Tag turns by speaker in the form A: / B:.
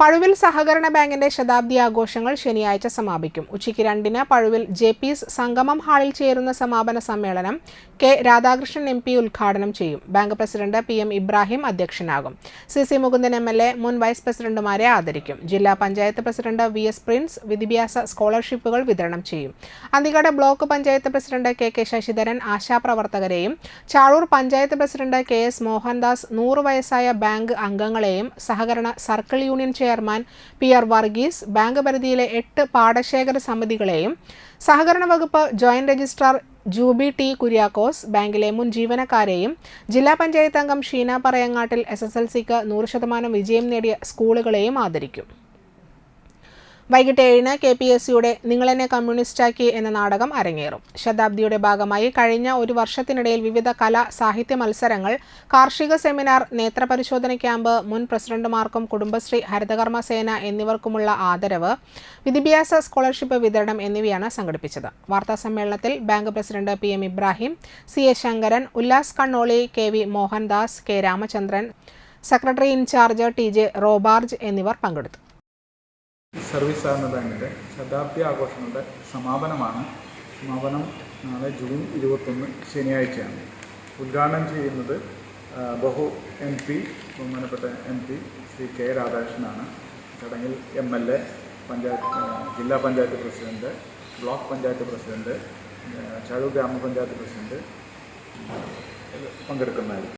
A: പഴുവിൽ സഹകരണ ബാങ്കിന്റെ ശതാബ്ദി ആഘോഷങ്ങൾ ശനിയാഴ്ച സമാപിക്കും. ഉച്ചയ്ക്ക് രണ്ടിന് പഴുവിൽ ജെ പീസ് സംഗമം ഹാളിൽ ചേരുന്ന സമാപന സമ്മേളനം കെ രാധാകൃഷ്ണൻ എം പി ഉദ്ഘാടനം ചെയ്യും. Bank president P M Ibrahim അധ്യക്ഷനാകും. C C Mukundan M L A മുൻ വൈസ് പ്രസിഡന്റുമാരെ ആദരിക്കും. ജില്ലാ panchayat president V S Prince വിദ്യാഭ്യാസ സ്കോളർഷിപ്പുകൾ വിതരണം ചെയ്യും. Anthikad block panchayat president K K Sasidharan ആശാപ്രവർത്തകരെയും Chaloor panchayat president K S Mohandas നൂറ് വയസ്സായ ബാങ്ക് അംഗങ്ങളെയും സഹകരണ circle union chairman P R Varghese bank പരിധിയിലെ എട്ട് പാടശേഖര സമിതികളെയും സഹകരണ വകുപ്പ് joint registrar Juby T Kuriakose ബാങ്കിലെ മുൻ ജീവനക്കാരെയും ജില്ലാ പഞ്ചായത്ത് അംഗം Sheena Parayangattil S S L സിക്ക് നൂറ് ശതമാനം വിജയം നേടിയ സ്കൂളുകളെയും ആദരിക്കും. വൈകിട്ട് ഏഴിന് കെ പി എസ് സിയുടെ നിങ്ങളെന്നെ കമ്മ്യൂണിസ്റ്റാക്കി എന്ന നാടകം അരങ്ങേറും. ശതാബ്ദിയുടെ ഭാഗമായി കഴിഞ്ഞ ഒരു വർഷത്തിനിടയിൽ വിവിധ കലാ സാഹിത്യ മത്സരങ്ങൾ കാർഷിക സെമിനാർ നേത്രപരിശോധന ക്യാമ്പ് മുൻ പ്രസിഡന്റുമാർക്കും കുടുംബശ്രീ ഹരിതകർമ്മ സേന എന്നിവർക്കുമുള്ള ആദരവ് വിദ്യാഭ്യാസ സ്കോളർഷിപ്പ് വിതരണം എന്നിവയാണ് സംഘടിപ്പിച്ചത്. വാർത്താ സമ്മേളനത്തിൽ bank president P M Ibrahim C A Sankaran Ullas Kannoli K V Mohandas K Ramachandran secretary in charge T J Robarge എന്നിവർ പങ്കെടുത്തു.
B: സർവീസ് സഹകരണ ബാങ്കിന്റെ ശതാബ്ദി ആഘോഷങ്ങളുടെ സമാപനമാണ്. സമാപനം നാളെ ജൂൺ ഇരുപത്തൊന്ന് ശനിയാഴ്ചയാണ്. ഉദ്ഘാടനം ചെയ്യുന്നത് ബഹു എം പി ബഹുമാനപ്പെട്ട എം പി ശ്രീ കെ രാധാകൃഷ്ണനാണ്. ചടങ്ങിൽ എം എൽ എ പഞ്ചായത്ത് ജില്ലാ panchayat president block panchayat president ചഴു ഗ്രാമപഞ്ചായത്ത് പ്രസിഡന്റ് പങ്കെടുക്കുന്നതായിരുന്നു